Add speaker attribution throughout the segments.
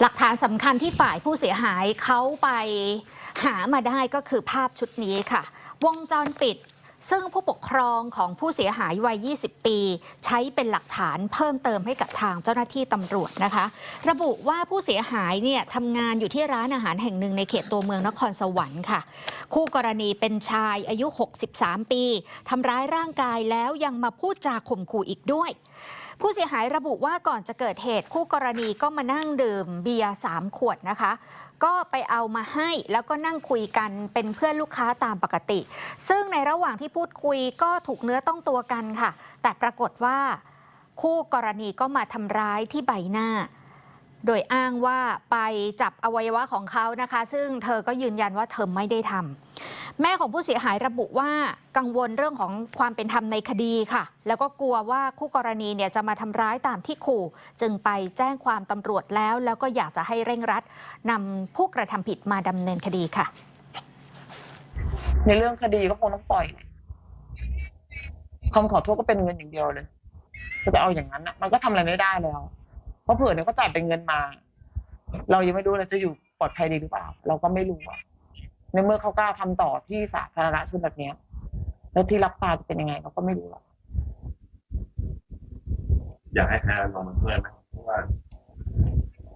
Speaker 1: หลักฐานสำคัญที่ฝ่ายผู้เสียหายเขาไปหามาได้ก็คือภาพชุดนี้ค่ะ วงจรปิด ซึ่งผู้ปกครองของผู้เสียหายวัย 20 ปี ใช้เป็นหลักฐานเพิ่มเติมให้กับทางเจ้าหน้าที่ตำรวจนะคะ ระบุว่าผู้เสียหายเนี่ยทำงานอยู่ที่ร้านอาหารแห่งหนึ่งในเขตตัวเมืองนครสวรรค์ค่ะ คู่กรณีเป็นชายอายุ 63 ปีทำร้ายร่างกายแล้วยังมาพูดจาข่มขู่อีกด้วย ผู้เสียหายระบุว่าก่อนจะเกิดเหตุคู่กรณีก็มานั่งดื่มเบียร์สามขวดนะคะก็ไปเอามาให้แล้วก็นั่งคุยกันเป็นเพื่อนลูกค้าตามปกติ ซึ่งในระหว่างที่พูดคุยก็ถูกเนื้อต้องตัวกันค่ะ แต่ปรากฏว่า คู่กรณีก็มาทำร้ายที่ใบหน้า โดยอ้างว่าไปจับอวัยวะของเขานะคะ ซึ่งเธอก็ยืนยันว่าเธอไม่ได้ทำแม่ของผู้เสียหายระบุว่ากังวลเรื่องของความเป็นธรรมในคดีค่ะ แล้วก็กลัวว่าคู่กรณีเนี่ยจะมาทำร้ายตามที่ขู่ จึงไปแจ้งความตำรวจแล้ว แล้วก็อยากจะให้เร่งรัดนำผู้กระทำผิดมาดำเนินคดีค่ะ
Speaker 2: ในเรื่องคดีก็คงต้องปล่อย คำขอโทษก็เป็นเงินอย่างเดียวเลยก็จะเอาอย่างนั้นอะมันก็ทำอะไรไม่ได้แล้ว เพราะเผื่อเนี่ยก็จ่ายเป็นเงินมา เรายังไม่รู้เราจะอยู่ปลอดภัยดีหรือเปล่า เราก็ไม่รู้อะในเมื่อเขากล้าทำต่อที่สาธารณชนแบบเนี้ย แล้วที่รับตาจะเป็นยังไงเราก็ไม่รู้หรอก
Speaker 3: อยากให้แพรลองเป็นเพื่อนนะเพราะว่า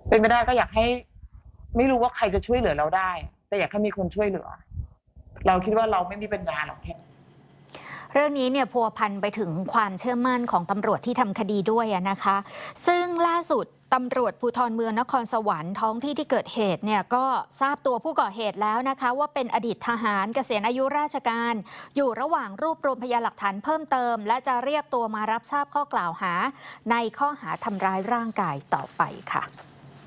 Speaker 2: เป็นไม่ได้ก็อยากให้ ไม่รู้ว่าใครจะช่วยเหลือเราได้ แต่อยากให้มีคนช่วยเหลือ เราคิดว่าเราไม่มีปัญญาหรอกแค่
Speaker 1: เรื่องนี้เนี่ยพัวพันไปถึงความเชื่อมั่นของตำรวจที่ทำคดีด้วยนะคะ ซึ่งล่าสุดตำรวจภูธรเมืองนครสวรรค์ท้องที่ที่เกิดเหตุเนี่ยก็ทราบตัวผู้ก่อเหตุแล้วนะคะ ว่าเป็นอดีตทหารเกษียณอายุราชการ อยู่ระหว่างรวบรวมพยานหลักฐานเพิ่มเติม และจะเรียกตัวมารับทราบข้อกล่าวหา ในข้อหาทำร้ายร่างกายต่อไปค่ะ